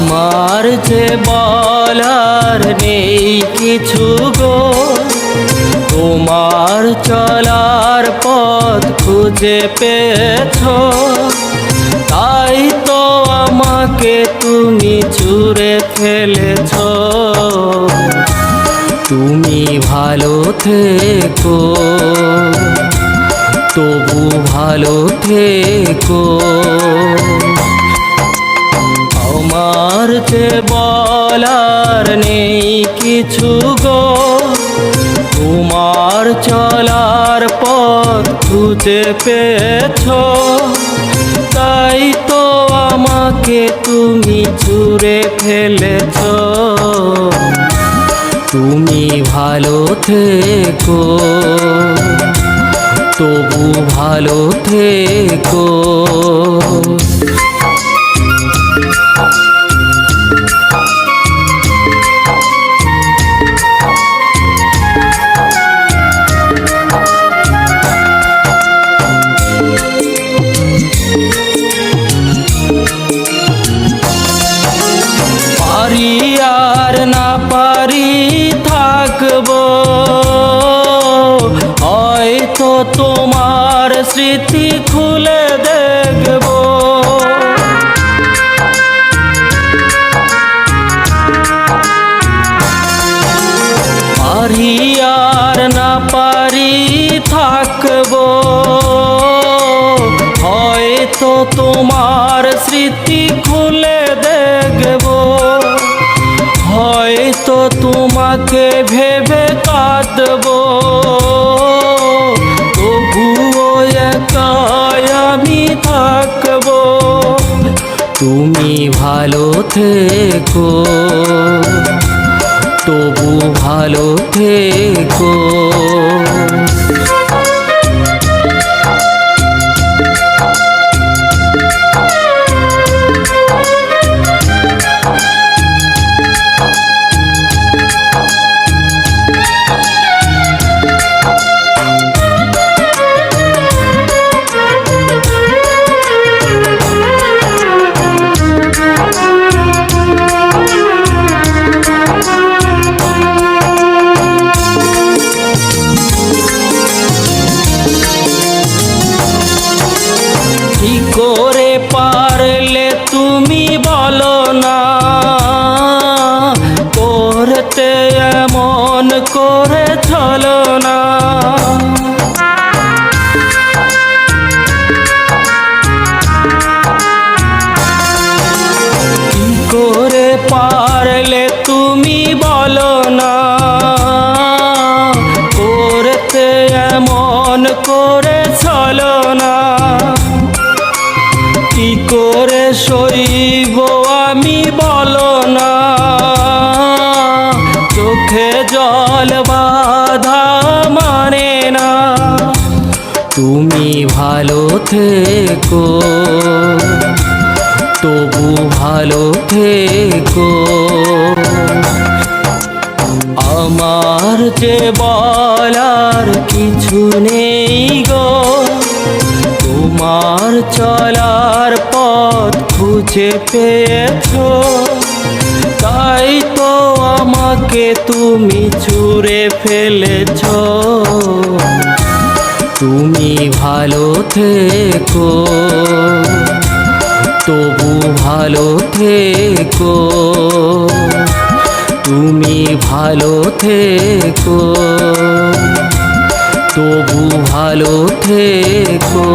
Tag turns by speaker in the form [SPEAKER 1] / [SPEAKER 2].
[SPEAKER 1] আমার যে বলার নেই কিছু গো, তোমার চলার পথ খুঁজে পেয়েছ। তাই তো আমাকে তুমি ছুঁড়ে ফেলেছ। তুমি ভালো থেকো, তবু ভালো থেকো। আমার যে বলার নেই কিছু গো। তোমার চলার পথ খুঁজে পেয়েছ। তাই তো আমাকে তুমি ছুঁড়ে ফেলেছ। তুমি ভালো থেকো, তবু ভালো থেকো। স্মৃতি খুলে দেখব। পারি আর না পারি থাকব। হয়তো তোমার স্মৃতি খুলে দেখব। হয়তো তোমাকে ভেবে কাঁদবো। ভালো থেকো। তবু ভালো থেকো। করতে এমন করে চলো না। কি করে পারলে তুমি বলো না? করতে এমন করে চলো না। কি করে সইব আমি বলো বাধা মানে না। তুমি ভালো থেকো, তবু ভালো থেকো। আমার যে বলার কিছু নেই গো, তোমার চলার পথ খুঁজে পেয়েছ। তাই তো আমাকে তুমি ছুঁড়ে ফেলেছ। তুমি ভালো থেকো, তবু ভালো থেকো। তুমি ভালো থেকো, তবু ভালো থেকো।